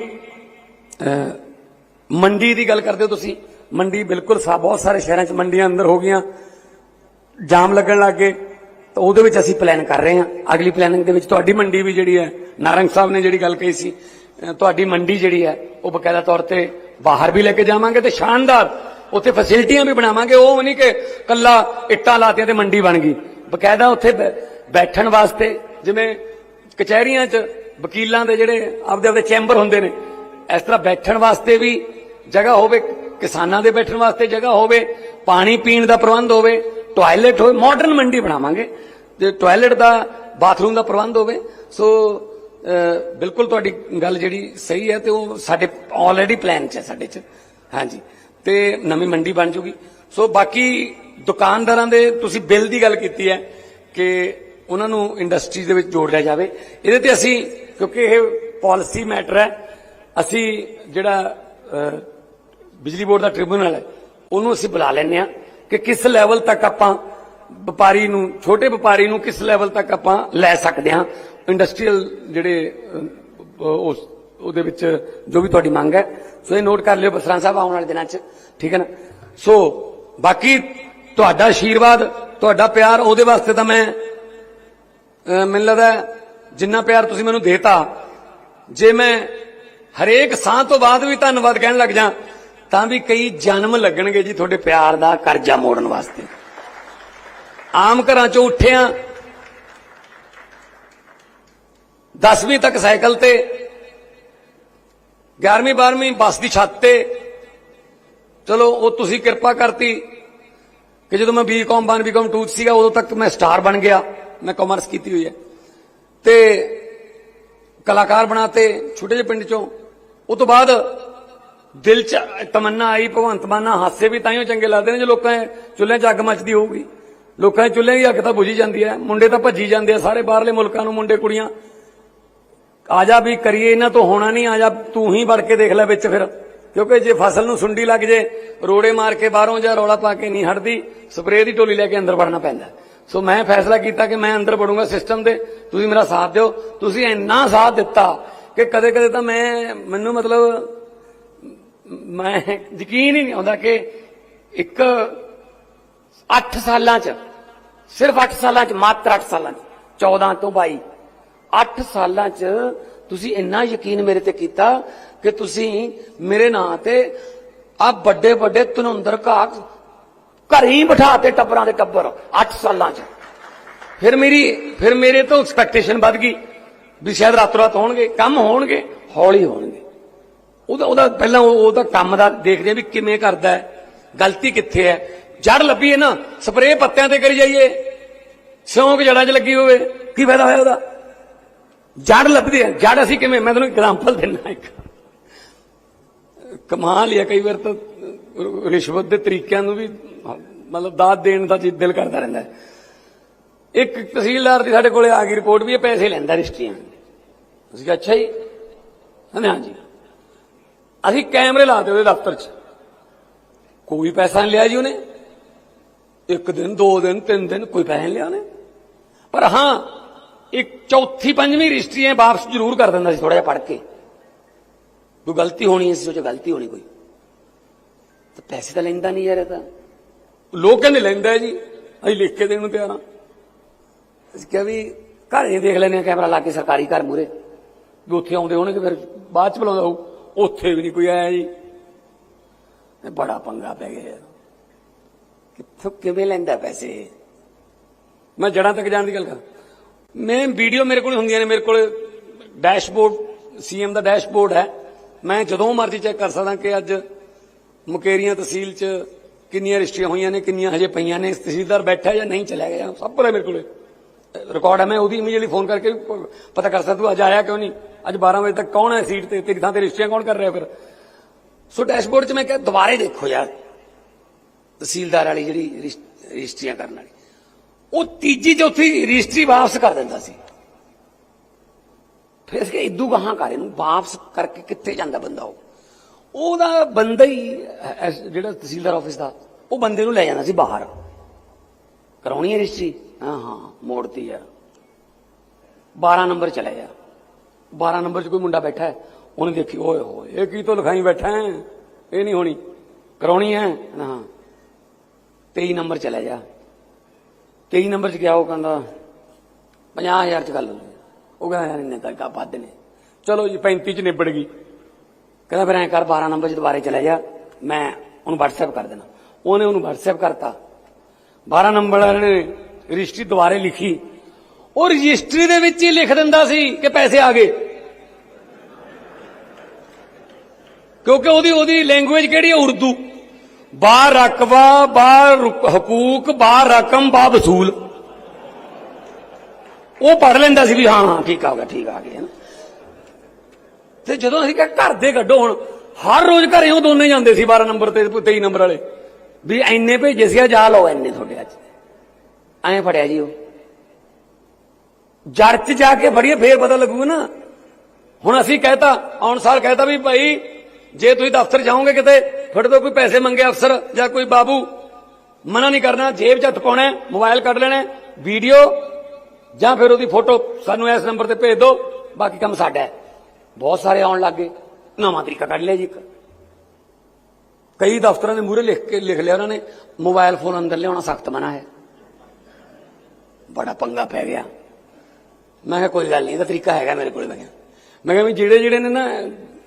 ਮੰਡੀ ਦੀ ਗੱਲ ਕਰਦੇ ਹੋ ਤੁਸੀਂ। ਮੰਡੀ ਬਿਲਕੁਲ ਸਾ, ਬਹੁਤ ਸਾਰੇ ਸ਼ਹਿਰਾਂ 'ਚ ਮੰਡੀਆਂ ਅੰਦਰ ਹੋ ਗਈਆਂ। ਜਾਮ ਲੱਗਣ ਲੱਗ ਗਏ। ਤਾਂ ਉਹਦੇ ਵਿੱਚ ਅਸੀਂ ਪਲਾਨ ਕਰ ਰਹੇ ਹਾਂ। ਅਗਲੀ ਪਲੈਨਿੰਗ ਦੇ ਵਿੱਚ ਤੁਹਾਡੀ ਮੰਡੀ ਵੀ ਜਿਹੜੀ ਹੈ, ਨਾਰੰਗ ਸਾਹਿਬ ਨੇ ਜਿਹੜੀ ਗੱਲ ਕਹੀ ਸੀ ਤੁਹਾਡੀ ਮੰਡੀ ਜਿਹੜੀ ਹੈ, ਉਹ ਬਕਾਇਦਾ ਤੌਰ ਤੇ ਬਾਹਰ ਵੀ ਲੈ ਕੇ ਜਾਵਾਂਗੇ ਤੇ ਸ਼ਾਨਦਾਰ ਉੱਥੇ ਫੈਸਿਲਿਟੀਆਂ ਵੀ ਬਣਾਵਾਂਗੇ। ਉਹ ਨਹੀਂ ਕਿ ਕੱਲਾ ਇੱਟਾਂ ਲਾਤੀਆਂ ਤੇ ਮੰਡੀ ਬਣ ਗਈ। ਬਕਾਇਦਾ ਉੱਥੇ ਬੈਠਣ ਵਾਸਤੇ ਜਿਵੇਂ ਕਚਹਿਰੀਆਂ 'ਚ ਵਕੀਲਾਂ ਦੇ ਜਿਹੜੇ ਆਪਦੇ ਆਪਦੇ ਚੈਂਬਰ ਹੁੰਦੇ ਨੇ, ਇਸ ਤਰ੍ਹਾਂ ਬੈਠਣ ਵਾਸਤੇ ਵੀ ਜਗ੍ਹਾ ਹੋਵੇ, ਕਿਸਾਨਾਂ ਦੇ ਬੈਠਣ ਵਾਸਤੇ ਜਗ੍ਹਾ ਹੋਵੇ, ਪਾਣੀ ਪੀਣ ਦਾ ਪ੍ਰਬੰਧ ਹੋਵੇ ਟਾਇਲਟ ਹੋਵੇ ਮਾਡਰਨ ਮੰਡੀ ਬਣਾਵਾਂਗੇ। ਤੇ ਟਾਇਲਟ ਦਾ ਬਾਥਰੂਮ ਦਾ ਪ੍ਰਬੰਧ ਹੋਵੇ ਸੋ ਬਿਲਕੁਲ ਤੁਹਾਡੀ ਗੱਲ ਜਿਹੜੀ ਸਹੀ ਹੈ ਤੇ ਉਹ ਸਾਡੇ ਆਲਰੇਡੀ ਪਲਾਨ 'ਚ ਹੈ ਸਾਡੇ 'ਚ। ਹਾਂਜੀ। ਤੇ ਨਵੀਂ ਮੰਡੀ ਬਣ ਜੂਗੀ। ਸੋ ਬਾਕੀ ਦੁਕਾਨਦਾਰਾਂ ਦੇ ਤੁਸੀਂ ਬਿੱਲ ਦੀ ਗੱਲ ਕੀਤੀ ਹੈ ਕਿ ਉਹਨਾਂ ਨੂੰ ਇੰਡਸਟਰੀ ਦੇ ਵਿੱਚ ਜੋੜਿਆ ਜਾਵੇ। ਇਹਦੇ ਤੇ ਅਸੀਂ, ਕਿਉਂਕਿ ਇਹ ਪਾਲਿਸੀ ਮੈਟਰ ਹੈ, ਅਸੀਂ ਜਿਹੜਾ ਬਿਜਲੀ ਬੋਰਡ ਦਾ ਟ੍ਰਿਬਿਊਨਲ ਹੈ, ਉਹਨੂੰ ਅਸੀਂ ਬੁਲਾ ਲੈਂਦੇ ਆ ਕਿ ਕਿਸ ਲੈਵਲ ਤੱਕ ਆਪਾਂ ਵਪਾਰੀ ਨੂੰ, ਛੋਟੇ ਵਪਾਰੀ ਨੂੰ ਕਿਸ ਲੈਵਲ ਤੱਕ ਆਪਾਂ ਲੈ ਸਕਦੇ ਹਾਂ। ਇੰਡਸਟਰੀਅਲ ਜਿਹੜੇ ਉਸ ਉਹਦੇ ਵਿੱਚ ਜੋ ਵੀ ਤੁਹਾਡੀ ਮੰਗ ਹੈ, ਸੋ ਇਹ ਨੋਟ ਕਰ ਲਿਓ ਬਸਰਾਂ ਸਾਹਿਬ ਆਉਣ ਵਾਲੇ ਦਿਨਾਂ 'ਚ, ਠੀਕ ਹੈ ਨਾ? ਸੋ ਬਾਕੀ ਤੁਹਾਡਾ ਆਸ਼ੀਰਵਾਦ ਤੁਹਾਡਾ ਪਿਆਰ, ਉਹਦੇ ਵਾਸਤੇ ਤਾਂ ਮੈਂ ਮੈਨੂੰ ਲੱਗਦਾ ਜਿੰਨਾ ਪਿਆਰ ਤੁਸੀਂ ਮੈਨੂੰ ਦੇਤਾ, ਜੇ ਮੈਂ ਹਰੇਕ ਸਾਹ ਤੋਂ ਬਾਅਦ ਵੀ ਧੰਨਵਾਦ ਕਹਿਣ ਲੱਗ ਜਾਂ, ਤਾਂ ਵੀ ਕਈ ਜਨਮ ਲੱਗਣਗੇ ਜੀ ਤੁਹਾਡੇ ਪਿਆਰ ਦਾ ਕਰਜ਼ਾ ਮੋੜਨ ਵਾਸਤੇ। ਆਮ ਘਰਾਂ ਚੋਂ ਉੱਠਿਆ 10ਵੀਂ ਤੱਕ ਸਾਈਕਲ ਤੇ 11ਵੀਂ 12ਵੀਂ ਬੱਸ ਦੀ ਛੱਤ ਤੇ। ਚਲੋ, ਉਹ ਤੁਸੀਂ ਕਿਰਪਾ ਕਰਤੀ ਕਿ ਜਦੋਂ ਮੈਂ ਬੀਕਾਮ 1 ਬੀਕਾਮ 2 ਸੀਗਾ, ਉਦੋਂ ਤੱਕ ਮੈਂ ਸਟਾਰ ਬਣ ਗਿਆ। ਮੈਂ ਕਾਮਰਸ ਕੀਤੀ ਹੋਈ ਹੈ। ਤੇ ਕਲਾਕਾਰ ਬਣਾਤੇ ਛੋਟੇ ਜਿਹੇ ਪਿੰਡ ਚੋਂ। ਉਸ ਤੋਂ ਬਾਅਦ ਦਿਲ ਚ ਤਮੰਨਾ ਆਈ, ਭਗਵੰਤ ਮਾਨਾ ਹਾਸੇ ਵੀ ਤਾਈਓ ਚੰਗੇ ਲੱਗਦੇ ਨੇ ਜੇ ਲੋਕਾਂ ਦੇ ਚੁੱਲ੍ਹੇ 'ਚ ਅੱਗ ਮੱਚਦੀ ਹੋਊਗੀ। ਲੋਕਾਂ ਦੇ ਚੁੱਲ੍ਹੇ ਦੀ ਅੱਗ ਤਾਂ ਬੁਝੀ ਜਾਂਦੀ ਹੈ। ਮੁੰਡੇ ਤਾਂ ਭੱਜੀ ਜਾਂਦੇ ਆ ਸਾਰੇ ਬਾਹਰਲੇ ਮੁਲਕਾਂ ਨੂੰ, ਮੁੰਡੇ ਕੁੜੀਆਂ। ਆ ਜਾ ਵੀ ਕਰੀਏ ਇਹਨਾਂ ਤੋਂ ਹੋਣਾ ਨਹੀਂ, ਆ ਜਾ ਤੂੰ ਹੀ ਵੜ ਕੇ ਦੇਖ ਲੈ ਵਿੱਚ ਫਿਰ। ਕਿਉਂਕਿ ਜੇ ਫਸਲ ਨੂੰ ਸੁੰਡੀ ਲੱਗ ਜੇ, ਰੋੜੇ ਮਾਰ ਕੇ ਬਾਹਰੋਂ ਜਾਂ ਰੌਲਾ ਪਾ ਕੇ ਨਹੀਂ ਹਟਦੀ, ਸਪਰੇਅ ਦੀ ਟੋਲੀ ਲੈ ਕੇ ਅੰਦਰ ਵੜਨਾ ਪੈਂਦਾ। ਸੋ ਮੈਂ ਫੈਸਲਾ ਕੀਤਾ ਕਿ ਮੈਂ ਅੰਦਰ ਵੜੂੰਗਾ ਸਿਸਟਮ ਦੇ, ਤੁਸੀਂ ਮੇਰਾ ਸਾਥ ਦਿਓ। ਤੁਸੀਂ ਇੰਨਾ ਸਾਥ ਦਿੱਤਾ ਕਿ ਕਦੇ ਕਦੇ ਤਾਂ ਮੈਂ, ਮੈਨੂੰ ਮਤਲਬ, ਮੈਂ ਯਕੀਨ ਹੀ ਨਹੀਂ ਆਉਂਦਾ ਕਿ ਇੱਕ 8 ਸਾਲਾਂ ਚ, ਸਿਰਫ 8 ਸਾਲਾਂ ਚ, ਮਾਤਰ 8 ਸਾਲਾਂ ਚ 14 ਤੋਂ 22 8 ਸਾਲਾਂ ਚ ਤੁਸੀਂ ਇੰਨਾ ਯਕੀਨ ਮੇਰੇ ਤੇ ਕੀਤਾ ਕਿ ਤੁਸੀਂ ਮੇਰੇ ਨਾਂ ਤੇ ਆ ਵੱਡੇ ਵੱਡੇ ਤਨੁੰਦਰ ਘਾਹ ਘਰੇ ਹੀ ਬਿਠਾਤੇ ਟੱਬਰਾਂ ਦੇ ਟੱਬਰ 8 ਸਾਲਾਂ ਚ। ਫਿਰ ਮੇਰੀ, ਫਿਰ ਮੇਰੇ ਤੋਂ ਐਕਸਪੈਕਟੇਸ਼ਨ ਵੱਧ ਗਈ ਵੀ ਸ਼ਾਇਦ ਰਾਤੋਂ ਰਾਤ ਹੋਣਗੇ, ਕੰਮ ਹੋਣਗੇ, ਹੌਲੀ ਹੋਣਗੇ। ਉਹਦਾ ਉਹਦਾ ਪਹਿਲਾਂ ਉਹਦਾ ਕੰਮ ਦਾ ਦੇਖਦੇ ਆ ਵੀ ਕਿਵੇਂ ਕਰਦਾ ਹੈ, ਗਲਤੀ ਕਿੱਥੇ ਹੈ। ਜੜ ਲੱਭੀਏ ਨਾ, ਸਪਰੇਅ ਪੱਤਿਆਂ ਤੇ ਕਰੀ ਜਾਈਏ। ਸਿਉਂਕ ਜੜਾਂ 'ਚ ਲੱਗੀ ਹੋਵੇ, ਕੀ ਫਾਇਦਾ ਹੋਇਆ ਉਹਦਾ? ਜੜ ਲੱਭਦੀ ਹੈ ਜੜ ਅਸੀਂ ਕਿਵੇਂ? ਮੈਂ ਤੁਹਾਨੂੰ ਐਗਜ਼ਾਮਪਲ ਦਿੰਦਾ ਇੱਕ। ਕਮਾਲ ਹੀ ਹੈ ਕਈ ਵਾਰ ਤਾਂ ਰਿਸ਼ਵਤ ਦੇ ਤਰੀਕਿਆਂ ਨੂੰ ਵੀ ਮਤਲਬ ਦਾਤ ਦੇਣ ਦਾ ਜੀ ਦਿਲ ਕਰਦਾ ਰਹਿੰਦਾ। ਇੱਕ ਤਹਿਸੀਲਦਾਰ ਦੀ ਸਾਡੇ ਕੋਲੇ ਆ ਗਈ ਰਿਪੋਰਟ ਵੀ ਇਹ ਪੈਸੇ ਲੈਂਦਾ ਰਿਸ਼ਤੀਆਂ ਅਸੀਂ ਕਿਹਾ, ਅੱਛਾ ਜੀ। ਕਹਿੰਦੇ ਹਾਂ ਜੀ ਅਸੀਂ ਕੈਮਰੇ ਲਾਤੇ ਉਹਦੇ ਦਫ਼ਤਰ 'ਚ। ਕੋਈ ਪੈਸਾ ਨਹੀਂ ਲਿਆ ਜੀ ਉਹਨੇ। ਇੱਕ ਦਿਨ, ਦੋ ਦਿਨ, ਤਿੰਨ ਦਿਨ ਕੋਈ ਪੈਸੇ ਨਹੀਂ ਲਿਆ ਉਹਨੇ। ਪਰ ਹਾਂ ਇੱਕ ਚੌਥੀ ਪੰਜਵੀਂ ਰਜਿਸਟਰੀਆਂ ਵਾਪਸ ਜ਼ਰੂਰ ਕਰ ਦਿੰਦਾ ਸੀ ਥੋੜਾ ਜਿਹਾ ਪੜ ਕੇ। ਕੋਈ ਗਲਤੀ ਹੋਣੀ ਸੀ ਉਹ ਗਲਤੀ ਹੋਣੀ ਕੋਈ। ਤਾਂ ਪੈਸੇ ਤਾਂ ਲੈਂਦਾ ਨਹੀਂ ਯਾਰ ਇਹ ਤਾਂ। ਲੋਕ ਕਹਿੰਦੇ ਲੈਂਦਾ ਜੀ, ਅਸੀਂ ਲਿਖ ਕੇ ਦੇਣ ਨੂੰ ਤਿਆਰ ਹਾਂ ਅਸੀਂ ਕਿਹਾ ਵੀ ਘਰ ਹੀ ਦੇਖ ਲੈਨੇ ਆ, ਕੈਮਰਾ ਲਾ ਕੇ ਸਰਕਾਰੀ ਘਰ ਮੂਰੇ ਵੀ ਉੱਥੇ ਆਉਂਦੇ ਹੋਣਗੇ, ਫਿਰ ਬਾਅਦ ਚ ਬੁਲਾਉਂਦਾ ਹੋਊ। ਉੱਥੇ ਵੀ ਨਹੀਂ ਕੋਈ ਆਇਆ ਜੀ। ਬੜਾ ਪੰਗਾ ਪੈ ਗਿਆ ਯਾਰ। ਕਿੱਥੋਂ, ਕਿਵੇਂ ਲੈਂਦਾ ਪੈਸੇ? ਮੈਂ ਜੜਾਂ ਤੱਕ ਜਾਣ ਦੀ ਗੱਲ ਕਰ ਮੈਂ ਵੀਡੀਓ ਮੇਰੇ ਕੋਲ ਹੁੰਦੀਆਂ ਨੇ, ਮੇਰੇ ਕੋਲ ਡੈਸ਼ਬੋਰਡ ਸੀਐਮ ਦਾ ਡੈਸ਼ਬੋਰਡ ਹੈ। ਮੈਂ ਜਦੋਂ ਮਰਜ਼ੀ ਚੈੱਕ ਕਰ ਸਕਦਾ ਕਿ ਅੱਜ ਮੁਕੇਰੀਆਂ ਤਹਿਸੀਲ 'ਚ ਕਿੰਨੀਆਂ ਰਜਿਸਟਰੀਆਂ ਹੋਈਆਂ ਨੇ, ਕਿੰਨੀਆਂ ਹਜੇ ਪਈਆਂ ਨੇ, ਤਹਿਸੀਲਦਾਰ ਬੈਠਾ ਜਾਂ ਨਹੀਂ ਚਲਾ ਗਿਆ, ਸਭ ਕੁਝ ਹੈ ਮੇਰੇ ਕੋਲੇ। ਰਿਕਾਰਡ ਹੈ, ਮੈਂ ਉਹਦੀ ਇਮੀਡੀਏਟਲੀ ਫੋਨ ਕਰਕੇ ਪਤਾ ਕਰ ਸਕਦਾ ਤੂੰ ਅੱਜ ਆਇਆ ਕਿਉਂ ਨਹੀਂ? ਅੱਜ 12 ਵਜੇ ਤੱਕ ਕੌਣ ਹੈ ਸੀਟ ਤੇ ਤੇਰੀ ਥਾਂ ਤੇ ਰਜਿਸਟਰੀਆਂ ਕੌਣ ਕਰ ਰਿਹਾ ਫਿਰ? ਸੋ ਡੈਸ਼ਬੋਰਡ 'ਚ ਮੈਂ ਕਿਹਾ, ਦੁਬਾਰੇ ਦੇਖੋ ਯਾਰ, ਤਹਿਸੀਲਦਾਰ ਵਾਲੀ ਜਿਹੜੀ ਰਜਿਸ- ਰਜਿਸਟਰੀਆਂ ਕਰਨ ਵਾਲੀ। ਉਹ ਤੀਜੀ ਚੌਥੀ ਰਜਿਸਟਰੀ ਵਾਪਸ ਕਰ ਦਿੰਦਾ ਸੀ। ਫਿਰ ਇਸ ਕੇ ਇਦੂ ਗਾਹਾਂ ਕਰ ਇਹਨੂੰ ਵਾਪਸ ਕਰਕੇ ਕਿੱਥੇ ਜਾਂਦਾ ਬੰਦਾ ਉਹ? ਉਹਦਾ ਬੰਦਾ ਹੀ ਜਿਹੜਾ ਤਹਿਸੀਲਦਾਰ ਆਫਿਸ ਦਾ, ਉਹ ਬੰਦੇ ਨੂੰ ਲੈ ਜਾਂਦਾ ਸੀ ਬਾਹਰ। ਕਰਾਉਣੀ ਹੈ ਰਜਿਸਟਰੀ? ਹਾਂ ਹਾਂ, ਮੋੜਤੀ ਆ 12 ਨੰਬਰ ਚਲੇ ਜਾ 12 ਨੰਬਰ 'ਚ ਕੋਈ ਮੁੰਡਾ ਬੈਠਾ ਹੈ। ਉਹਨੇ ਦੇਖੀ, ਓਏ ਹੋਏ, ਇਹ ਕੀ ਤੋਂ ਲਿਖਾਈ ਬੈਠਾ ਹੈ? ਇਹ ਨਹੀਂ ਹੋਣੀ। ਕਰਾਉਣੀ ਹੈ? ਹਾਂ। 23 ਨੰਬਰ ਚਲੇ ਜਾ 23 ਨੰਬਰ 'ਚ ਗਿਆ ਉਹ ਕਹਿੰਦਾ 50000 ਚ ਗੱਲ ਹੋ ਉਹ ਕਹਿੰਦਾ, ਯਾਰ ਇੰਨੇ ਤੱਕ ਵੱਧ ਨੇ। ਚਲੋ ਜੀ 35 ਚ ਨਿਬੜ ਗਈ। ਕਹਿੰਦਾ, ਫਿਰ ਐਂ ਕਰ 12 ਨੰਬਰ 'ਚ ਦੁਬਾਰੇ ਚਲਾ ਜਾ। ਮੈਂ ਉਹਨੂੰ WhatsApp ਕਰ ਦੇਣਾ। ਉਹਨੇ ਉਹਨੂੰ WhatsApp ਕਰਤਾ। 12 ਨੰਬਰ ਵਾਲੇ ਨੇ ਰਜਿਸਟਰੀ ਦੁਬਾਰੇ ਲਿਖੀ। ਉਹ ਰਜਿਸਟਰੀ ਦੇ ਵਿੱਚ ਹੀ ਲਿਖ ਦਿੰਦਾ ਸੀ ਕਿ ਪੈਸੇ ਆ ਗਏ। ਕਿਉਂਕਿ ਉਹਦੀ ਉਹਦੀ ਲੈਂਗੁਏਜ ਕਿਹੜੀ ਹੈ? ਉਰਦੂ। ਬਾ ਰਕਬਾ ਬਾ ਹਕੂਕ ਬਾ ਰਕਮ ਬਾ ਵਸੂਲ। ਉਹ ਪੜ ਲੈਂਦਾ ਸੀ ਵੀ ਹਾਂ ਹਾਂ, ਠੀਕ ਆ ਗਿਆ, ਠੀਕ ਆ ਗਿਆ ਤੇ ਜਦੋਂ ਅਸੀਂ ਕਿਹਾ ਘਰ ਦੇ ਕੱਢੋ ਹੁਣ, ਹਰ ਰੋਜ਼ ਘਰੇ ਉਹ ਦੋਨੇ ਜਾਂਦੇ ਸੀ 12 ਨੰਬਰ ਤੇ 23 ਨੰਬਰ ਵਾਲੇ। ਵੀ ਐਨੇ ਭੇਜੇ ਸੀ ਆ ਜਾ ਲਓ ਐਨੇ ਤੁਹਾਡੇ ਅੱਜ। ਐਂ ਫੜਿਆ ਜੀ ਉਹ। ਜੜ ਚ ਜਾ ਕੇ ਫੜੀਏ, ਫੇਰ ਪਤਾ ਲੱਗੂਗਾ ਨਾ। ਹੁਣ ਅਸੀਂ ਕਹਿਤਾ, ਆਉਣ ਸਾਲ ਕਹਿਤਾ ਵੀ ਭਾਈ ਜੇ ਤੁਸੀਂ ਦਫ਼ਤਰ ਜਾਓਗੇ ਕਿਤੇ ਤੁਹਾਡੇ ਤੋਂ ਕੋਈ ਪੈਸੇ ਮੰਗੇ ਅਫਸਰ ਜਾਂ ਕੋਈ ਬਾਬੂ ਮਨਾ ਨਹੀਂ ਕਰਨਾ ਜੇਬ 'ਚ ਹੱਥ ਪਾਉਣਾ ਹੈ, ਮੋਬਾਈਲ ਕੱਢ ਲੈਣਾ ਵੀਡੀਓ ਜਾਂ ਫਿਰ ਉਹਦੀ ਫੋਟੋ ਸਾਨੂੰ ਇਸ ਨੰਬਰ ਤੇ ਭੇਜ ਦਿਓ ਬਾਕੀ ਕੰਮ ਸਾਡਾ ਹੈ। ਬਹੁਤ ਸਾਰੇ ਆਉਣ ਲੱਗ ਗਏ। ਨਵਾਂ ਤਰੀਕਾ ਕੱਢ ਲਿਆ ਜੀ ਕਈ ਦਫ਼ਤਰਾਂ ਦੇ ਮੂਹਰੇ ਲਿਖ ਕੇ ਲਿਖ ਲਿਆ ਉਹਨਾਂ ਨੇ ਮੋਬਾਈਲ ਫੋਨ ਅੰਦਰ ਲਿਆਉਣਾ ਸਖਤ ਮਨਾ ਹੈ। ਬੜਾ ਪੰਗਾ ਪੈ ਗਿਆ। ਮੈਂ ਕਿਹਾ ਕੋਈ ਗੱਲ ਨਹੀਂ ਇਹਦਾ ਤਰੀਕਾ ਹੈਗਾ ਮੇਰੇ ਕੋਲ ਮੈਂ ਕਿਹਾ। ਮੈਂ ਕਿਹਾ ਵੀ ਜਿਹੜੇ ਜਿਹੜੇ ਨੇ ਨਾ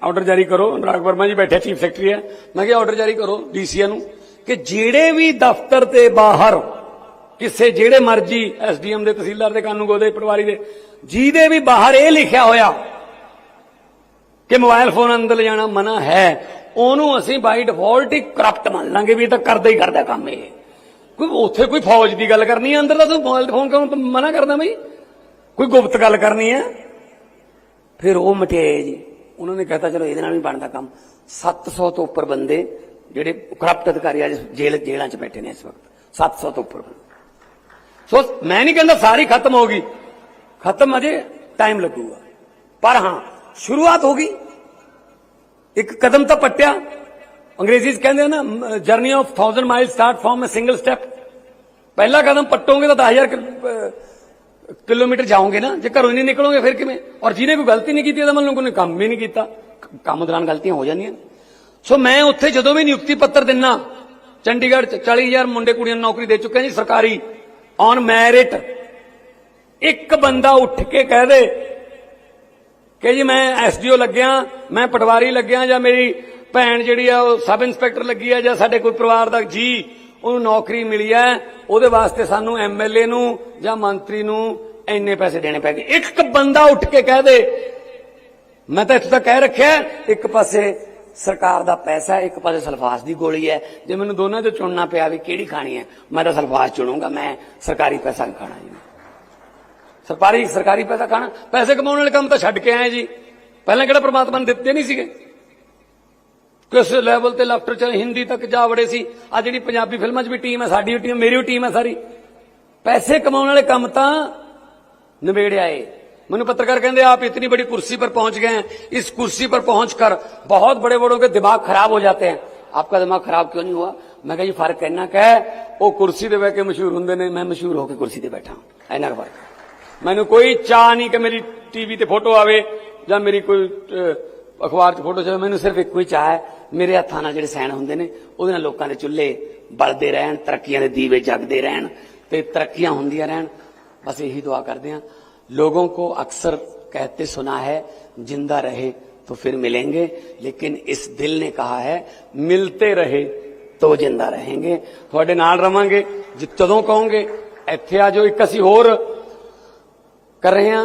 ਆਰਡਰ ਜਾਰੀ ਕਰੋ, ਅਨੁਰਾਗ ਵਰਮਾ ਜੀ ਬੈਠੇ, ਚੀਫ ਸੈਕਟਰੀ ਹੈ। ਮੈਂ ਕਿਹਾ, ਆਰਡਰ ਜਾਰੀ ਕਰੋ ਡੀਸੀਆ ਨੂੰ ਕਿ ਜਿਹੜੇ ਵੀ ਦਫ਼ਤਰ ਤੇ ਬਾਹਰ, ਕਿਸੇ ਜਿਹੜੇ ਮਰਜ਼ੀ ਐਸਡੀਐਮ ਦੇ, ਤਹਿਸੀਲਦਾਰ ਦੇ ਕਾਨੂੰਗੋ ਦੇ ਪਟਵਾਰੀ ਦੇ, ਜਿਹਦੇ ਵੀ ਬਾਹਰ ਇਹ ਲਿਖਿਆ ਹੋਇਆ ਕਿ ਮੋਬਾਈਲ ਫੋਨ ਅੰਦਰ ਲਿਜਾਣਾ ਮਨਾ ਹੈ, ਉਹਨੂੰ ਅਸੀਂ ਬਾਈ ਡਿਫਾਲਟ ਹੀ ਕਰਪਟ ਮੰਨ ਲਾਂਗੇ ਵੀ ਇਹ ਤਾਂ ਕਰਦਾ ਹੀ ਕਰਦਾ ਕੰਮ ਇਹ। ਕੋਈ ਉੱਥੇ ਕੋਈ ਫੌਜ ਦੀ ਗੱਲ ਕਰਨੀ ਹੈ, ਅੰਦਰ ਤਾਂ ਤੂੰ ਮੋਬਾਈਲ ਫੋਨ ਕਿਉਂ ਮਨਾ ਕਰਦਾ ਬਈ? ਕੋਈ ਗੁਪਤ ਗੱਲ ਕਰਨੀ ਹੈ? ਫਿਰ ਉਹ ਮਟਿਆਏ ਜੀ। ਉਹਨਾਂ ਨੇ ਕਹਿਤਾ, ਚਲੋ ਇਹਦੇ ਨਾਲ ਵੀ ਬਣਦਾ ਕੰਮ। 700 ਤੋਂ ਉੱਪਰ ਬੰਦੇ ਜਿਹੜੇ ਕਰਪਟ ਅਧਿਕਾਰੀ ਅੱਜ ਜੇਲ੍ਹ, ਜੇਲ੍ਹਾਂ 'ਚ ਬੈਠੇ ਨੇ ਇਸ ਵਕਤ। 700 ਤੋਂ ਉੱਪਰ ਸੋ ਮੈਂ ਨਹੀਂ ਕਹਿੰਦਾ ਸਾਰੀ ਖਤਮ ਹੋ ਗਈ। ਖਤਮ ਅਜੇ ਟਾਈਮ ਲੱਗੂਗਾ। ਪਰ ਹਾਂ, ਸ਼ੁਰੂਆਤ ਹੋ ਗਈ। ਇੱਕ ਕਦਮ ਤਾਂ ਪੱਟਿਆ। ਅੰਗਰੇਜ਼ੀ 'ਚ ਕਹਿੰਦੇ ਨਾ journey of 1000 mile start from a single step ਪਹਿਲਾ ਕਦਮ ਪੱਟੋਗੇ ਤਾਂ 10000 ਕਿ- ਕਿਲੋਮੀਟਰ ਜਾਓਗੇ ਨਾ, ਜੇ ਘਰੋਂ ਹੀ ਨਹੀਂ ਨਿਕਲੋਗੇ ਫਿਰ ਕਿਵੇਂ ਔਰ ਜਿਹਨੇ ਕੋਈ ਗਲਤੀ ਨਹੀਂ ਕੀਤੀ ਉਹਦਾ ਮਤਲਬ ਉਹਨੇ ਕੰਮ ਹੀ ਨਹੀਂ ਕੀਤਾ ਕੰਮ ਦੌਰਾਨ ਗਲਤੀਆਂ ਹੋ ਜਾਂਦੀਆਂ ਨੇ। ਸੋ ਮੈਂ ਉੱਥੇ ਜਦੋਂ ਵੀ ਨਿਯੁਕਤੀ ਪੱਤਰ ਦਿੰਨਾ, ਚੰਡੀਗੜ੍ਹ ਚ 40000 ਮੁੰਡੇ ਕੁੜੀਆਂ ਨੂੰ ਨੌਕਰੀ ਦੇ ਚੁੱਕੇ ਜੀ ਸਰਕਾਰੀ ਔਨ ਮੈਰਿਟ ਇੱਕ ਬੰਦਾ ਉੱਠ ਕੇ ਕਹਿ ਦੇ ਕਿ ਜੀ ਮੈਂ ਐਸਡੀਓ ਲੱਗਿਆ, ਮੈਂ ਪਟਵਾਰੀ ਲੱਗਿਆ ਜਾਂ ਮੇਰੀ ਭੈਣ ਜਿਹੜੀ ਆ ਉਹ ਸਬ ਇੰਸਪੈਕਟਰ ਲੱਗੀ ਆ ਜਾਂ ਸਾਡੇ ਕੋਈ ਪਰਿਵਾਰ ਦਾ ਜੀ, ਉਹਨੂੰ ਨੌਕਰੀ ਮਿਲੀ ਹੈ ਉਹਦੇ ਵਾਸਤੇ ਸਾਨੂੰ ਐਮਐਲਏ ਨੂੰ ਜਾਂ ਮੰਤਰੀ ਨੂੰ ਇੰਨੇ ਪੈਸੇ ਦੇਣੇ ਪੈ ਗਏ। ਇੱਕ ਬੰਦਾ ਉੱਠ ਕੇ ਕਹਿ ਦੇ, ਮੈਂ ਤਾਂ ਇੱਥੇ ਤੱਕ ਕਹਿ ਰੱਖਿਆ, ਇੱਕ ਪਾਸੇ ਸਰਕਾਰ ਦਾ ਪੈਸਾ ਹੈ, ਇੱਕ ਪਾਸੇ ਸਲਫਾਸ ਦੀ ਗੋਲੀ ਹੈ। ਜੇ ਮੈਨੂੰ ਦੋਨਾਂ ਚੋਂ ਚੁਣਨਾ ਪਿਆ ਵੀ ਕਿਹੜੀ ਖਾਣੀ ਹੈ, ਮੈਂ ਤਾਂ ਸਲਫਾਸ ਚੁਣੂੰਗਾ, ਮੈਂ ਸਰਕਾਰੀ ਪੈਸਾ ਨਹੀਂ ਖਾਣਾ ਜੀ। ਸਰਕਾਰੀ ਸਰਕਾਰੀ ਪੈਸਾ ਖਾਣਾ, ਪੈਸੇ ਕਮਾਉਣ ਵਾਲੇ ਕੰਮ ਤਾਂ ਛੱਡ ਕੇ ਆਏ ਜੀ। ਪਹਿਲਾਂ ਕਿਹੜਾ ਪ੍ਰਮਾਤਮਾ ਨੇ ਦਿੱਤੇ ਨਹੀਂ ਸੀਗੇ? ਕਿਸ ਲੈਵਲ ਤੇ ਲੈਫਟਰ ਚ ਹਿੰਦੀ ਤੱਕ ਜਾ ਵੜੇ ਸੀ? ਆ ਜਿਹੜੀ ਪੰਜਾਬੀ ਫਿਲਮਾਂ 'ਚ ਵੀ ਟੀਮ ਹੈ, ਸਾਡੀ ਵੀ ਟੀਮ, ਮੇਰੀ ਵੀ ਟੀਮ ਹੈ ਸਾਰੀ। ਪੈਸੇ ਕਮਾਉਣ ਵਾਲੇ ਕੰਮ ਤਾਂ ਨਿਬੇੜ आए मैंने पत्रकार कहते आप इतनी बड़ी कुर्सी पर पहुंच गए हैं इस कुर्सी पर पहुंचकर बहुत बड़े बड़ों के दिमाग खराब हो जाते हैं आपका दिमाग खराब क्यों नहीं हुआ मैं कहा जी फर्क कहना क्या है वो कुर्सी ਤੇ ਬਹਿ ਕੇ ਮਸ਼ਹੂਰ ਹੁੰਦੇ ਨੇ ਮੈਂ ਮਸ਼ਹੂਰ ਹੋ ਕੇ ਕੁਰਸੀ ਤੇ ਬੈਠਾ ਹਾਂ ਇੰਨਾ ਕੁ ਫਰਕ ਮੈਨੂੰ ਕੋਈ ਚਾਹ ਨਹੀਂ ਕਿ ਮੇਰੀ ਟੀਵੀ ਤੇ ਫੋਟੋ ਆਵੇ ਜਾਂ ਮੇਰੀ ਕੋਈ ਅਹ, ਅਖਬਾਰ 'ਚ ਫੋਟੋ ਚਾਹੇ ਮੈਨੂੰ ਸਿਰਫ ਇੱਕੋ ਹੀ ਚਾਹ ਹੈ ਮੇਰੇ ਹੱਥਾਂ ਨਾਲ ਜਿਹੜੇ ਸੈਨ ਹੁੰਦੇ ਨੇ ਉਹਦੇ ਨਾਲ ਲੋਕਾਂ ਦੇ ਚੁੱਲ੍ਹੇ ਬਲਦੇ ਰਹਿਣ ਤਰੱਕੀਆਂ ਦੇ ਦੀਵੇ ਜਗਦੇ ਰਹਿਣ ਤੇ ਤਰੱਕੀਆਂ ਹੁੰਦੀਆਂ ਰਹਿਣ बस यही दुआ करते हैं लोगों को अक्सर कहते सुना है जिंदा रहे तो फिर मिलेंगे लेकिन इस दिल ने कहा है मिलते रहे तो जिंदा रहेंगे ਤੁਹਾਡੇ ਨਾਲ ਰਵਾਂਗੇ ਜਿੱਦੋਂ ਕਹੋਗੇ ਇੱਥੇ ਆ ਜਾਓ ਇੱਕ ਅਸੀਂ ਹੋਰ ਕਰ ਰਹੇ ਹਾਂ